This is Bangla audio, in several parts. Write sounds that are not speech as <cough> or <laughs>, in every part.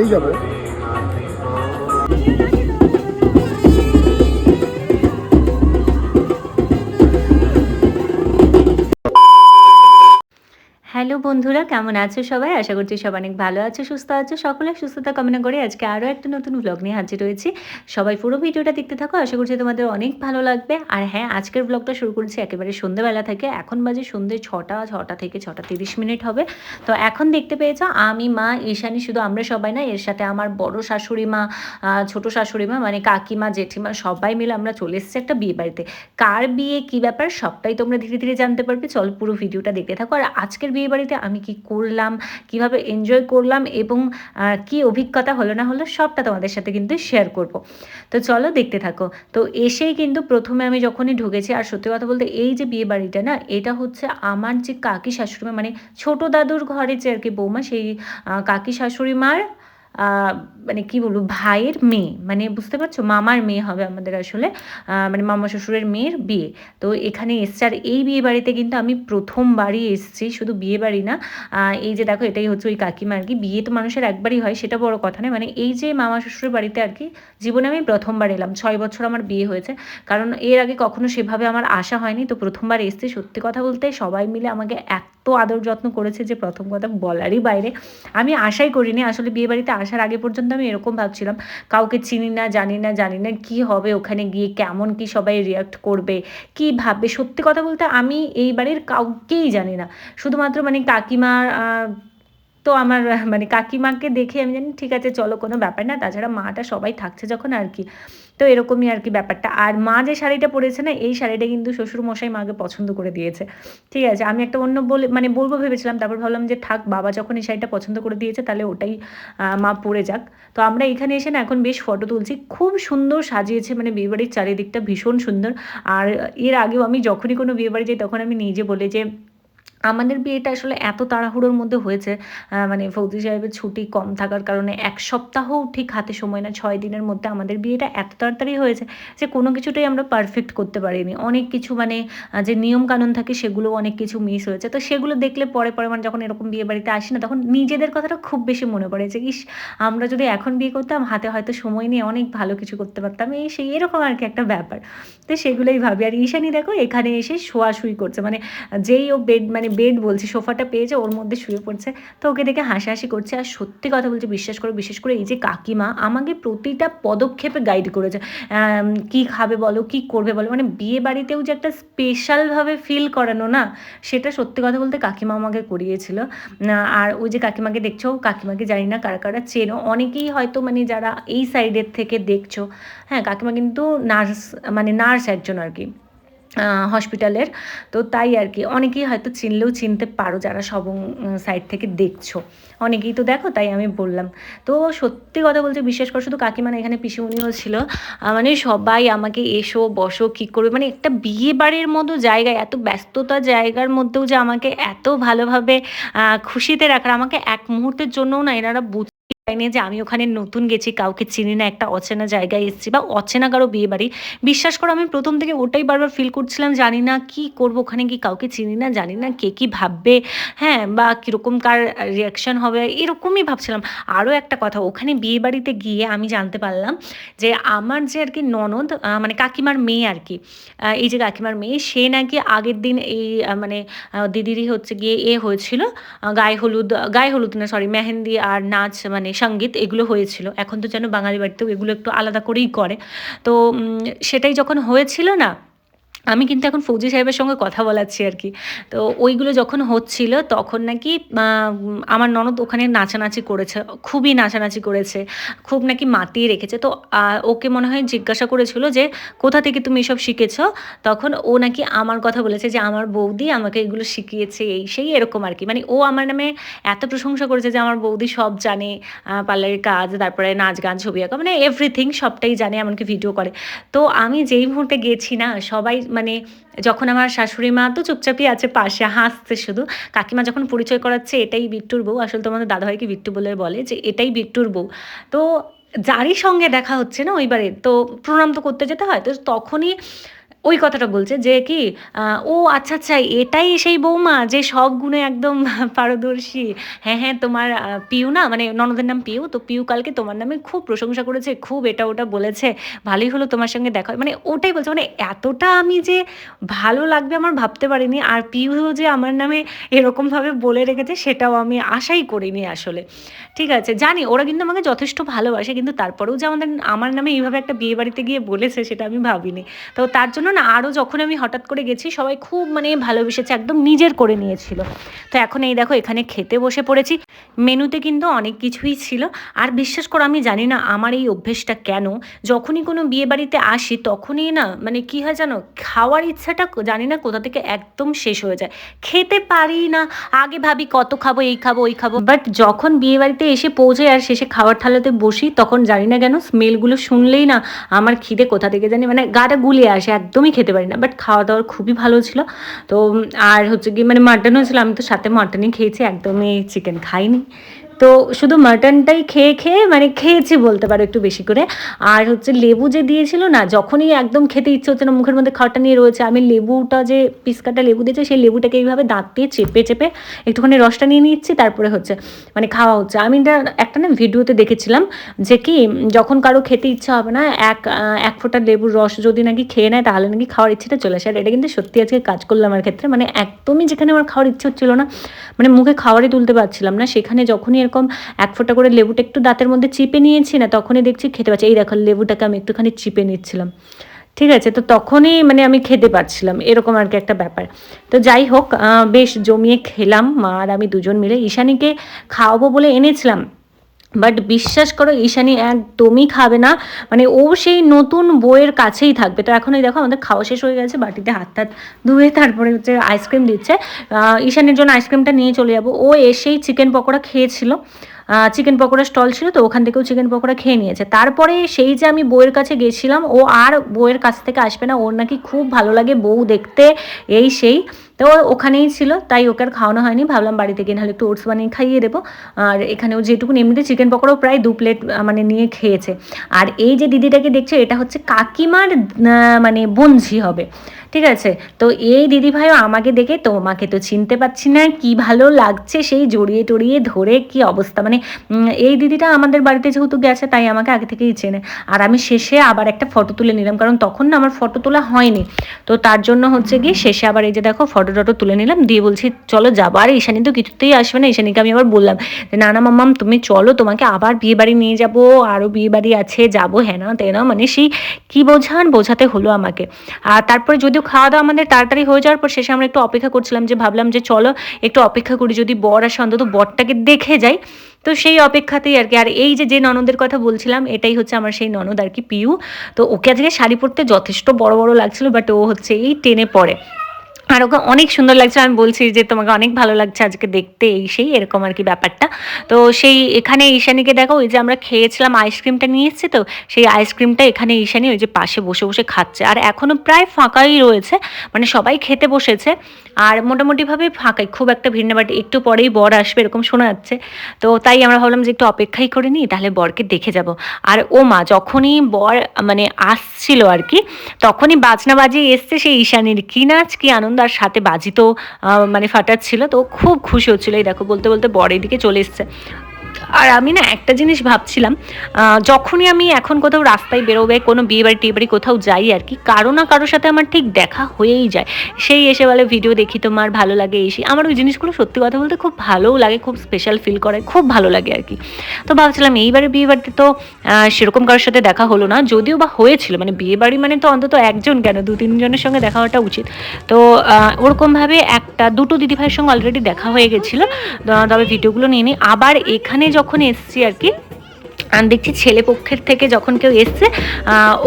সাইডেই যাব। বন্ধুরা, কেমন আছো সবাই? আশা করছি সব অনেক ভালো আছো, সুস্থ আছো সকলে। সুস্থতা কামনা করে আজকে আরও একটা নতুন ব্লগ নিয়ে হাজির রয়েছি সবাই পুরো ভিডিওটা দেখতে থাকো, আশা করছি তোমাদের অনেক ভালো লাগবে। আর হ্যাঁ আজকের ব্লগটা শুরু করেছি একেবারে সন্ধ্যেবেলা থেকে। এখন বাজে সন্ধ্যে ছটা ছটা থেকে ছটা তিরিশ মিনিট হবে। তো এখন দেখতে পেয়েছ, আমি, মা, ঈশানি শুধু আমরা সবাই না, এর সাথে আমার বড় শাশুড়ি মা ছোট শাশুড়ি মা মানে কাকিমা, জেঠিমা সবাই মিলে আমরা চলে এসেছি একটা বিয়ে বাড়িতে। কার বিয়ে, কি ব্যাপার, সবটাই তোমরা ধীরে ধীরে জানতে পারবে। চল পুরো ভিডিওটা দেখতে থাকো। আর আজকের বিয়ে বাড়িতে আমি কি করলাম, কীভাবে এনজয় করলাম এবং কি অভিজ্ঞতা হলো না হলো সবটা তোমাদের সাথে কিন্তু শেয়ার করব। তো চলো দেখতে থাকো। তো এসেই কিন্তু প্রথমে আমি যখনই ঢুকেছি, আর সত্যি কথা বলতে এই যে বিয়ে বাড়িটা না, এটা হচ্ছে আমার যে কাকি শাশুড়ি মা মানে ছোট দাদুর ঘরে যে আর কি বৌমা, সেই কাকি শাশুড়ি মার মানে কি বলব, ভাইয়ের মেয়ে। মানে বুঝতে পারছ? মামার মেয়ে হবে আমাদের আসলে। মানে মামা শ্বশুরের মেয়ের বিয়ে। তো এখানে এসছে। আর এই বিয়ে বাড়িতে কিন্তু আমি প্রথমবারই এসেছি। শুধু বিয়ে বাড়ি না এই যে দেখো, এটাই হচ্ছে ওই কাকিমা আর কি। বিয়ে তো মানুষের একবারই হয়, সেটা বড় কথা নয়। মানে এই যে মামা শ্বশুরের বাড়িতে আর কি, জীবনে আমি প্রথমবার এলাম। ছয় বছর আমার বিয়ে হয়েছে। কারণ এর আগে কখনো সেভাবে আমার আশা হয়নি। তো প্রথমবার এসেছি। সত্যি কথা বলতে সবাই মিলে আমাকে এত আদর যত্ন করেছে যে প্রথম কথা বলারই বাইরে। আমি আশাই করিনি আসলে বিয়ে বাড়িতে আসার আগে পর্যন্ত আমি এরকম ভাবছিলাম কাউকে চিনি না জানি না জানি না কি হবে ওখানে গিয়ে কেমন কি সবাই রিয়াক্ট করবে কি ভাববে? সত্যি কথা বলতে আমি এই বাড়ির কাউকেই জানি না। শুধুমাত্র মানে কাকিমার আহ, তো আমার মানে কাকিমাকে দেখে আমি জানি, ঠিক আছে, চলো, কোনো ব্যাপার না। তাছাড়া মাটা সবাই থাকছে যখন আর কি। তো এরকমই আর কি ব্যাপারটা। আর মা যে শাড়িটা পরেছে না, এই শাড়িটা কিন্তু শ্বশুর মশাই মাকে পছন্দ করে দিয়েছে। ঠিক আছে, আমি একটা অন্য বলে মানে বলব ভেবেছিলাম, তারপর ভাবলাম যে থাক, বাবা যখন এই শাড়িটা পছন্দ করে দিয়েছে, তাহলে ওটাই মা পরে যাক। তো আমরা এখানে এসে না এখন বেশ ফটো তুলছি। খুব সুন্দর সাজিয়েছে মানে বিয়েবাড়ির চারিদিকটা ভীষণ সুন্দর। আর এর আগেও আমি যখনই কোনো বিয়েবাড়ি যাই, তখন আমি নিজে বলি যে আমাদের বিয়েটা আসলে এত তাড়াহুড়োর মধ্যে হয়েছে মানে ফৌজি সাহেবের ছুটি কম থাকার কারণে এক সপ্তাহও ঠিক হাতে সময় না, ছয় দিনের মধ্যে আমাদের বিয়েটা এত তাড়াতাড়ি হয়েছে যে কোনো কিছুটাই আমরা পারফেক্ট করতে পারিনি। অনেক কিছু মানে যে নিয়ম কানুন থাকে সেগুলো অনেক কিছু মিস হয়েছে। তো সেগুলো দেখলে পরে পরে মানে যখন এরকম বিয়ে বাড়িতে আসি না, তখন নিজেদের কথাটা খুব বেশি মনে পড়ে যে, ইস, আমরা যদি এখন বিয়ে করতাম, হাতে হয়তো সময় নিয়ে অনেক ভালো কিছু করতে পারতাম। এই সেই এরকম আর কি একটা ব্যাপার। তো সেগুলোই ভাবি। আর ঈশানি দেখো, এখানে এসে শোয়াশুই করছে। মানে যেই ও বেড মানে বেড বলছি, সোফাটা পেয়েছে ওর মধ্যে শুয়ে পড়ছে। তো ওকে দেখে হাসাহাসি করছে। আর সত্যি কথা বলছে, বিশ্বাস করে, বিশেষ করে এই যে কাকিমা আমাকে প্রতিটা পদক্ষেপে গাইড করেছে। কি খাবে বলো, কি করবে বলো মানে বিয়ে বাড়িতেও যে একটা স্পেশালভাবে ফিল করানো না, সেটা সত্যি কথা বলতে কাকিমা আমাকে করিয়েছিল। আর ওই যে কাকিমাকে দেখছ, কাকিমাকে জানি না কারা কারা চেনো, অনেকেই হয়তো মানে যারা এই সাইডের থেকে দেখছ হ্যাঁ কাকিমা কিন্তু নার্স মানে নার্স একজন আর কি। হসপিটালের তো তাই আর কি, অনেকেই হয়তো চিনলেও চিনতে পারো যারা সব সাইড থেকে দেখছ। অনেকেই তো দেখো, তাই আমি বললাম। তো সত্যি কথা বলতে বিশ্বাস করো, শুধু কাকিমা না এখানে পিসিমণিও ছিল। মানে সবাই আমাকে এসো, বসো, কী করবে? মানে একটা বিয়ে বাড়ির মতো জায়গায় এত ব্যস্ততা জায়গার মধ্যেও যে আমাকে এত ভালোভাবে খুশিতে রাখার, আমাকে এক মুহূর্তের জন্যও না এনারা বুঝ পাইনি যে আমি ওখানে নতুন গেছি, কাউকে চিনি না, একটা অচেনা জায়গায় এসেছি বা অচেনা কারও বিয়ে বাড়ি। বিশ্বাস করো, আমি প্রথম থেকে ওটাই বারবার ফিল করছিলাম, জানি না কি করব ওখানে কি কাউকে চিনি না, জানি না কে কী ভাববে হ্যাঁ বা কীরকম কার রিয়াকশন হবে, এরকমই ভাবছিলাম। আরও একটা কথা, ওখানে বিয়ে বাড়িতে গিয়ে আমি জানতে পারলাম যে আমার যে আর কি ননদ মানে কাকিমার মেয়ে আর কি এই যে কাকিমার মেয়ে, সে নাকি আগের দিন এই মানে দিদিরই হচ্ছে গিয়ে এ হয়েছিল গায়ে হলুদ গায়ে হলুদ না সরি মেহেন্দি আর নাচ মানে সংগীত এগুলো হয়েছিল। এখন তো যেন বাঙালি বাড়িতেও এগুলো একটু আলাদা করেই করে। তো সেটাই যখন হয়েছিল না আমি কিন্তু এখন ফৌজি সাহেবের সঙ্গে কথা বলাচ্ছি আর কি। তো ওইগুলো যখন হচ্ছিল তখন নাকি আমার ননদ ওখানে নাচানাচি করেছে, খুবই নাচানাচি করেছে, খুব নাকি মাতিয়ে রেখেছে। তো ওকে মনে হয় জিজ্ঞাসা করেছিল যে, কোথা থেকে তুমি এসব শিখেছো? তখন ও নাকি আমার কথা বলেছে যে, আমার বৌদি আমাকে এগুলো শিখিয়েছে এই সেই এরকম আর কি। মানে ও আমার নামে এত প্রশংসা করেছে যে, আমার বৌদি সব জানে পার্লারের কাজ, তারপরে নাচ গান, ছবি আঁকা মানে এভরিথিং সবটাই জানে, এমনকি ভিডিও করে। তো আমি যেই মুহূর্তে গেছি না, সবাই মানে যখন আমার শাশুড়ি মা তো চুপচাপই আছে পাশে, হাসছে শুধু। কাকিমা যখন পরিচয় করাচ্ছে, এটাই বিট্টুর বউ। আসলে তোমাদের দাদাভাইকে বিট্টু বলে বলে যে, এটাই বিট্টুর বউ। তো যারই সঙ্গে দেখা হচ্ছে না ওইবারে, তো প্রণাম তো করতে যেতে হয়। তো তখনই ওই কথাটা বলছে যে কি ও আচ্ছা আচ্ছা এটাই সেই বৌমা যে সব গুণে একদম <laughs> পারদর্শী। হ্যাঁ হ্যাঁ তোমার পিউ না মানে ননদের নাম পিউ, তো পিউ কালকে তোমার নামে খুব প্রশংসা করেছে, খুব এটা ওটা বলেছে, ভালোই হলো তোমার সঙ্গে দেখা। মানে ওটাই বলছে মানে এতটা আমি যে ভালো লাগবে আমার ভাবতে পারিনি, আর পিউ যে আমার নামে এরকমভাবে বলে রেখেছে, সেটাও আমি আশাই করিনি আসলে। ঠিক আছে, জানি, ওরা কিন্তু আমাকে যথেষ্ট ভালোবাসে, কিন্তু তারপরেও যে আমাদের, আমার নামে এইভাবে একটা বিয়ে বাড়িতে গিয়ে বলেছে, সেটা আমি ভাবিনি। তো তার জন্য না আরও যখন আমি হঠাৎ করে গেছি, সবাই খুব মানে ভালোবেসেছে, একদম নিজের করে নিয়েছিল। তো এখন এই দেখো, এখানে খেতে বসে পড়েছি। মেনুতে কিন্তু অনেক কিছুই ছিল। আর বিশ্বাস করো, আমি জানি না আমার এই অভ্যেসটা কেন। যখনই কোনো বিয়ে বাড়িতে আসি, তখনই না মানে কি হয় জানো, খাওয়ার ইচ্ছাটা জানি না কোথা থেকে একদম শেষ হয়ে যায়। খেতে পারি না, আগে ভাবি কত খাব, এই খাব, ওই খাব। বাট যখন বিয়ে বাড়িতে এসে পৌঁছে আর শেষে খাওয়ার থালাতে বসি, তখন জানি না কেন স্মেলগুলো শুনলেই না আমার খিদে কোথা থেকে জানি মানে গাটা গুলিয়ে আসে একদমই খেতে পারি না বাট খাওয়া দাওয়ার খুবই ভালো ছিল। তো আর হচ্ছে কি মানে মাটনও ছিল, আমি তো সাথে মাটনই খেয়েছি, একদমই চিকেন খাইনি। তো শুধু মাটনটাই খেয়ে খেয়ে মানে খেয়েছি বলতে পারো একটু বেশি করে। আর হচ্ছে লেবু যে দিয়েছিল না, যখনই একদম খেতে ইচ্ছে হচ্ছে না, মুখের মধ্যে খাওয়াটা নিয়ে রয়েছে, আমি লেবুটা যে পিসকাটা লেবু দিয়েছে, সেই লেবুটাকে এইভাবে দাঁত দিয়ে চেপে চেপে একটুখানি রসটা নিয়ে নিচ্ছি, তারপরে হচ্ছে মানে খাওয়া হচ্ছে। আমি একটা না ভিডিওতে দেখেছিলাম যে কি, যখন কারও খেতে ইচ্ছা হবে না, এক এক ফোঁটা লেবুর রস যদি নাকি খেয়ে নেয়, তাহলে নাকি খাওয়ার ইচ্ছেটা চলে আসে। আর এটা কিন্তু সত্যি আজকে কাজ করল আমার ক্ষেত্রে মানে একদমই যেখানে আমার খাওয়ার ইচ্ছে হচ্ছিল না মানে মুখে খাওয়ারই তুলতে পারছিলাম না, সেখানে যখনই এরকম এক ফোঁটা করে লেবুটা একটু দাঁতের মধ্যে চিপে নিয়েছি না, তখনই দেখছি খেতে পাচ্ছি। এই দেখো, লেবুটাকে আমি একটুখানি চিপে নিচ্ছিলাম। ঠিক আছে? তো তখনই মানে আমি খেতে পারছিলাম এরকম আর কি একটা ব্যাপার। তো যাই হোক বেশ জমিয়ে খেলাম। মা আর আমি দুজন মিলে ঈশানীকে খাওয়াবো বলে এনেছিলাম। বাট বিশ্বাস করো, ঈশানি একদমই খাবে না। মানে ও সেই নতুন বইয়ের কাছেই থাকবে। তো এখন এই দেখো, আমাদের খাওয়া শেষ হয়ে গেছে, বাটিতে হাত টাত ধুয়ে তারপরে হচ্ছে আইসক্রিম দিচ্ছে। ঈশানের জন্য আইসক্রিমটা নিয়ে চলে যাব। ও এসেই চিকেন পকোড়া খেয়েছিল। চিকেন পকোড়া স্টল ছিল তো, ওখান থেকেও চিকেন পকোড়া খেয়ে নিয়েছে। তারপরে সেই যে আমি বউয়ের কাছে গেছিলাম, ও আর বউয়ের কাছ থেকে আসবে না। ওর নাকি খুব ভালো লাগে বউ দেখতে, এই সেই। তো ওখানেই ছিল, তাই ওকে আর খাওয়ানো হয়নি। ভাবলাম বাড়িতে গিয়ে নাহলে একটু ওটস বানিয়ে খাইয়ে দেবো। আর এখানেও যেটুকু এমনিতে চিকেন পকোড়াও প্রায় দু প্লেট মানে নিয়ে খেয়েছে। আর এই যে দিদিটাকে দেখছে, এটা হচ্ছে কাকিমার মানে বঞ্জি হবে। ঠিক আছে? তো এই দিদিভাইও আমাকে দেখে তোমাকে তো চিনতে পারছি না, কি ভালো লাগছে সেই জড়িয়ে টড়িয়ে ধরে, কি অবস্থা? মানে এই দিদিটা আমাদের বাড়িতে যেহেতু গেছে, তাই আমাকে আগে থেকেই চেনে। আর আমি শেষে আবার একটা ফটো তুলে নিলাম, কারণ তখন না আমার ফটো তোলা হয়নি। তো তার জন্য হচ্ছে গিয়ে শেষে আবার এই যে দেখো ফটো টটো তুলে নিলাম, দিয়ে বলছি, চলো যাব। আর ঈশানী তো কিছুতেই আসবে না, ঈশানীকে আমি আবার বললাম যে, না না, মাম্মাম, তুমি চলো, তোমাকে আবার বিয়ে বাড়ি নিয়ে যাব আরও বিয়ে বাড়ি আছে, যাব হ্যাঁ না তেনা মানে সেই কী বোঝান বোঝাতে হলো আমাকে। আর তারপরে যদিও খাওয়া দাওয়া আমাদের তাড়াতাড়ি হয়ে যাওয়ার পর শেষে আমরা একটু অপেক্ষা করছিলাম যে ভাবলাম যে চলো একটু অপেক্ষা করি, যদি বর আসে অন্তত বরটাকে দেখে যাই। তো সেই অপেক্ষাতেই আর কি, আর এই যে যে ননদের কথা বলছিলাম, এটাই হচ্ছে আমার সেই ননদ আর কি পিউ। তো ওকে আজকে শাড়ি পরতে যথেষ্ট বড় বড় লাগছিল বাট ও হচ্ছে এই টেনে পড়ে। আর ওকে অনেক সুন্দর লাগছে। আমি বলছি যে, তোমাকে অনেক ভালো লাগছে আজকে দেখতে এই সেই এরকম আর কি ব্যাপারটা। তো সেই এখানে ঈশানীকে দেখো, ওই যে আমরা খেয়েছিলাম আইসক্রিমটা নিয়ে এসেছি তো, সেই আইসক্রিমটা এখানে ঈশানী ওই যে পাশে বসে বসে খাচ্ছে। আর এখনও প্রায় ফাঁকাই রয়েছে মানে সবাই খেতে বসেছে। আর মোটামুটিভাবে ফাঁকাই, খুব একটা ভিড় না বাট একটু পরেই বর আসবে, এরকম শোনা যাচ্ছে। তো তাই আমরা ভাবলাম যে, একটু অপেক্ষাই করে নিই, তাহলে বরকে দেখে যাব। আর ও মা, যখনই বর মানে আসছিল আর কি, তখনই বাজনা বাজিয়ে এসছে সেই ঈশানীর। কি নাচ, কি আনন্দ আর সাথে বাজি তো মানে ফাটাচ্ছিল, তো খুব খুশি হচ্ছিল। এই দেখো, বলতে বলতে বর এদিকে চলে এসছে। আর আমি না একটা জিনিস ভাবছিলাম যখনই আমি এখন কোথাও রাস্তায় বেরোবে, কোনো বিয়ে বাড়ি টিয়ে বাড়ি কোথাও যাই আর কি, কারও না কারোর সাথে আমার ঠিক দেখা হয়েই যায়। সেই এসে বলে, ভিডিও দেখি তোমার, ভালো লাগে এসে আমার ওই জিনিসগুলো সত্যি কথা বলতে খুব ভালোও লাগে, খুব স্পেশাল ফিল করে, খুব ভালো লাগে আর কি। তো ভাবছিলাম, এইবারে বিয়ে বাড়িতে তো সেরকম কারোর সাথে দেখা হলো না, যদিও বা হয়েছিল মানে বিয়ে বাড়ি মানে তো অন্তত একজন কেন, দু, তিনজনের সঙ্গে দেখা হওয়াটা উচিত। তো ওরকমভাবে একটা, দুটো দিদিভাইয়ের সঙ্গে অলরেডি দেখা হয়ে গেছিল তবে ভিডিওগুলো নিয়ে নিই আবার এখানে যখন এসছি আর কি দেখছি, ছেলে পক্ষের থেকে যখন কেউ এসছে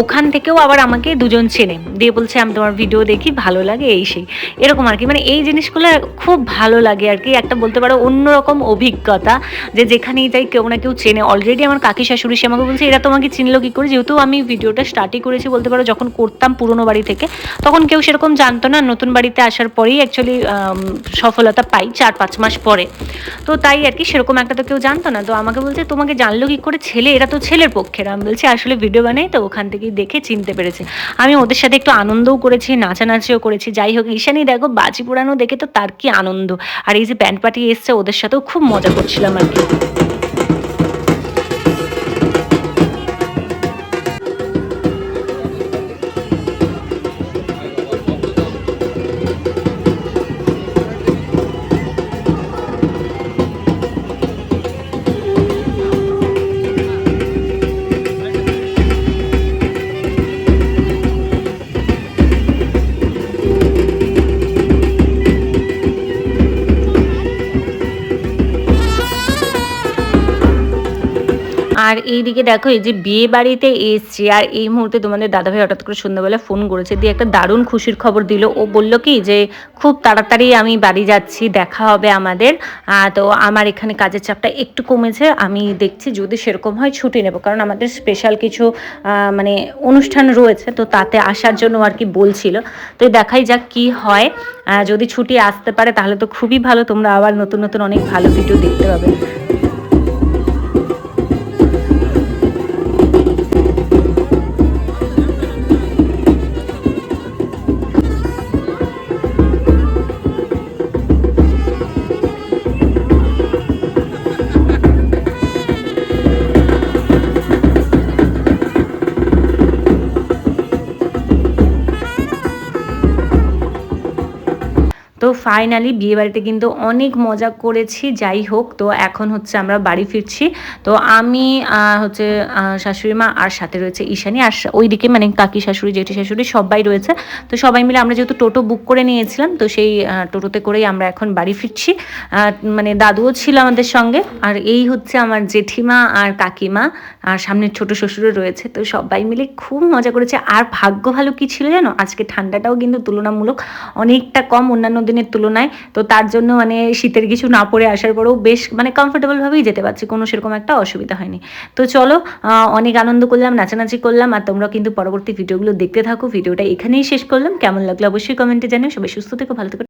ওখান থেকেও আবার আমাকে দুজন চেনে। দিয়ে বলছে, আমি তোমার ভিডিও দেখি, ভালো লাগে এই সেই। এরকম আর কি। মানে এই জিনিসগুলো খুব ভালো লাগে আর কি। একটা বলতে পারো অন্যরকম অভিজ্ঞতা যে যেখানেই যাই কেউ না কেউ চেনে। অলরেডি আমার কাকি শাশুড়ি, সে আমাকে বলছে, এরা তোমাকে চিনলো কী করে? যেহেতু আমি ভিডিওটা স্টার্টই করেছি, বলতে পারো যখন করতাম পুরোনো বাড়ি থেকে, তখন কেউ সেরকম জানতো না। নতুন বাড়িতে আসার পরেই অ্যাকচুয়ালি সফলতা পাই চার পাঁচ মাস পরে। তো তাই আর কি, সেরকম একটা তো কেউ জানতো না। তো আমাকে বলছে, তোমাকে জানলো কী করে? ছেলে, এরা তো ছেলের পক্ষের আমি বলছি, আসলে ভিডিও বানাই তো, ওখান থেকেই দেখে চিনতে পেরেছে। আমি ওদের সাথে একটু আনন্দও করেছি, নাচানাচিও করেছি। যাই হোক, ঈশানি, দেখো, বাজি পোড়ানো দেখে তো তার কি আনন্দ। আর এই যে প্যান্ট পার্টি এসছে, ওদের সাথেও খুব মজা করছিলাম আর কি। আর এইদিকে দেখো, এই যে বিয়ে বাড়িতে এসছি, আর এই মুহূর্তে তোমাদের দাদাভাই হঠাৎ করে সন্ধ্যাবেলা ফোন করেছে, দিয়ে একটা দারুণ খুশির খবর দিল। ও বলল কি যে, খুব তাড়াতাড়ি আমি বাড়ি যাচ্ছি, দেখা হবে আমাদের। তো আমার এখানে কাজের চাপটা একটু কমেছে, আমি দেখছি যদি সেরকম হয় ছুটি নেব, কারণ আমাদের স্পেশাল কিছু মানে অনুষ্ঠান রয়েছে, তো তাতে আসার জন্য আর কি বলছিল। তো দেখাই যাক কি হয়। যদি ছুটি আসতে পারে তাহলে তো খুবই ভালো, তোমরা আবার নতুন নতুন অনেক ভালো ভিডিও দেখতে পাবে। তো ফাইনালি বিয়ে বাড়িতে কিন্তু অনেক মজা করেছি, যাই হোক। তো এখন হচ্ছে আমরা বাড়ি ফিরছি। তো আমি হচ্ছে শাশুড়ি মা আর সাথে রয়েছে ঈশানি। আর ওইদিকে মানে কাকি শাশুড়ি, জেঠি শাশুড়ি সবাই রয়েছে। তো সবাই মিলে আমরা যেহেতু টোটো বুক করে নিয়েছিলাম, তো সেই টোটোতে করেই আমরা এখন বাড়ি ফিরছি। মানে দাদুও ছিল আমাদের সঙ্গে। আর এই হচ্ছে আমার জেঠিমা আর কাকিমা। আর সামনের ছোট শ্বশুরও রয়েছে। তো সবাই মিলে খুব মজা করেছে। আর ভাগ্য ভালো কি ছিল জানো? আজকে ঠান্ডাটাও কিন্তু তুলনামূলক অনেকটা কম। অন্যান্য দিনের তুলনায়, তো তার জন্য মানে শীতের কিছু না পরে আসার পরেও বেশ মানে কমফোর্টেবলভাবেই যেতে পারছি, কোনো সেরকম একটা অসুবিধা হয়নি। তো চলো অনেক আনন্দ করলাম, নাচানাচি করলাম, আর তোমরা কিন্তু পরবর্তী ভিডিওগুলো দেখতে থাকো। ভিডিওটা এখানেই শেষ করলাম। কেমন লাগল অবশ্যই কমেন্টে জানিও। সবাই সুস্থ থেকো, ভালো থেকো।